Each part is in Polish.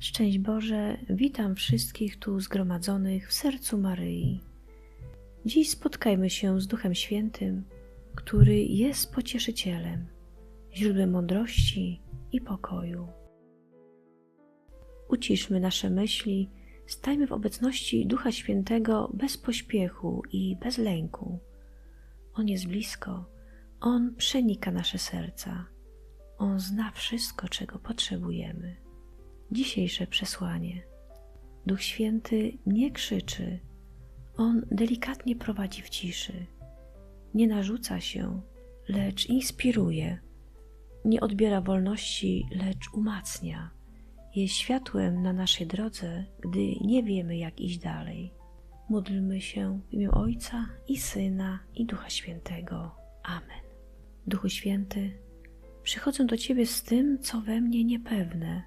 Szczęść Boże, witam wszystkich tu zgromadzonych w sercu Maryi. Dziś spotkajmy się z Duchem Świętym, który jest pocieszycielem, źródłem mądrości i pokoju. Uciszmy nasze myśli, stajmy w obecności Ducha Świętego bez pośpiechu i bez lęku. On jest blisko, On przenika nasze serca, On zna wszystko, czego potrzebujemy. Dzisiejsze przesłanie. Duch Święty nie krzyczy, On delikatnie prowadzi w ciszy. Nie narzuca się, lecz inspiruje. Nie odbiera wolności, lecz umacnia. Jest światłem na naszej drodze, gdy nie wiemy, jak iść dalej. Módlmy się w imię Ojca i Syna i Ducha Świętego. Amen. Duchu Święty, przychodzę do Ciebie z tym, co we mnie niepewne,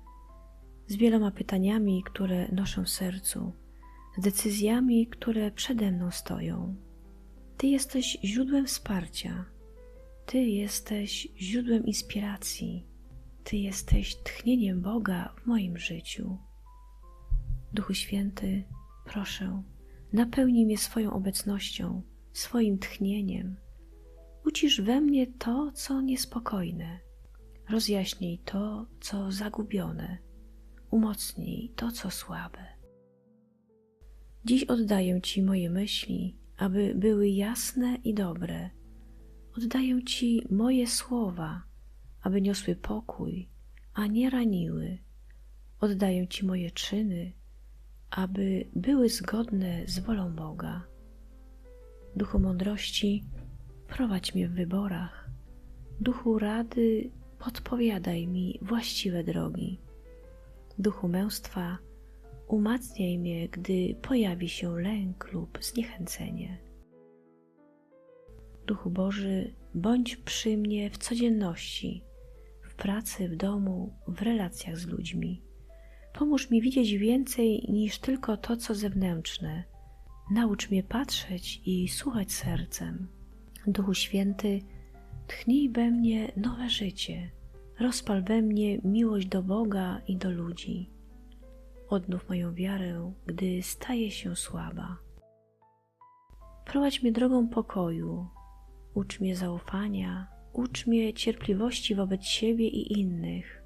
z wieloma pytaniami, które noszę w sercu, z decyzjami, które przede mną stoją. Ty jesteś źródłem wsparcia, Ty jesteś źródłem inspiracji, Ty jesteś tchnieniem Boga w moim życiu. Duchu Święty, proszę, napełnij mnie swoją obecnością, swoim tchnieniem. Ucisz we mnie to, co niespokojne, rozjaśnij to, co zagubione, umocnij to, co słabe. Dziś oddaję Ci moje myśli, aby były jasne i dobre. Oddaję Ci moje słowa, aby niosły pokój, a nie raniły. Oddaję Ci moje czyny, aby były zgodne z wolą Boga. Duchu mądrości, prowadź mnie w wyborach. Duchu rady, podpowiadaj mi właściwe drogi. Duchu męstwa, umacniaj mnie, gdy pojawi się lęk lub zniechęcenie. Duchu Boży, bądź przy mnie w codzienności, w pracy, w domu, w relacjach z ludźmi. Pomóż mi widzieć więcej niż tylko to, co zewnętrzne. Naucz mnie patrzeć i słuchać sercem. Duchu Święty, tchnij we mnie nowe życie. Rozpal we mnie miłość do Boga i do ludzi. Odnów moją wiarę, gdy staje się słaba. Prowadź mnie drogą pokoju, ucz mnie zaufania, ucz mnie cierpliwości wobec siebie i innych.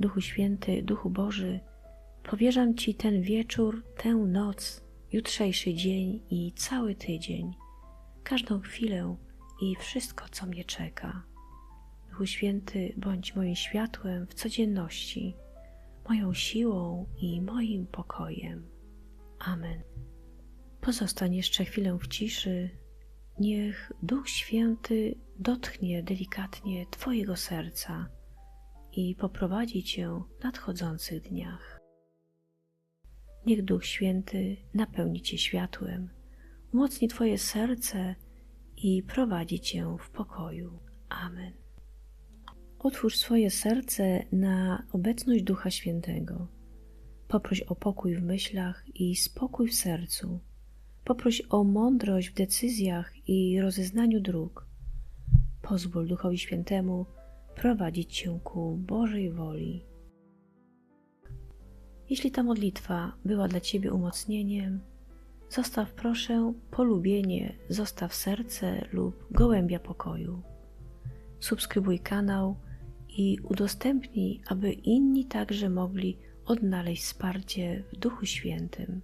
Duchu Święty, Duchu Boży, powierzam Ci ten wieczór, tę noc, jutrzejszy dzień i cały tydzień, każdą chwilę i wszystko, co mnie czeka. Duchu Święty, bądź moim światłem w codzienności, moją siłą i moim pokojem. Amen. Pozostań jeszcze chwilę w ciszy. Niech Duch Święty dotknie delikatnie Twojego serca i poprowadzi Cię w nadchodzących dniach. Niech Duch Święty napełni Cię światłem, umocni Twoje serce i prowadzi Cię w pokoju. Amen. Otwórz swoje serce na obecność Ducha Świętego. Poproś o pokój w myślach i spokój w sercu. Poproś o mądrość w decyzjach i rozeznaniu dróg. Pozwól Duchowi Świętemu prowadzić Cię ku Bożej woli. Jeśli ta modlitwa była dla Ciebie umocnieniem, zostaw proszę polubienie, zostaw serce lub gołębia pokoju. Subskrybuj kanał i udostępnij, aby inni także mogli odnaleźć wsparcie w Duchu Świętym.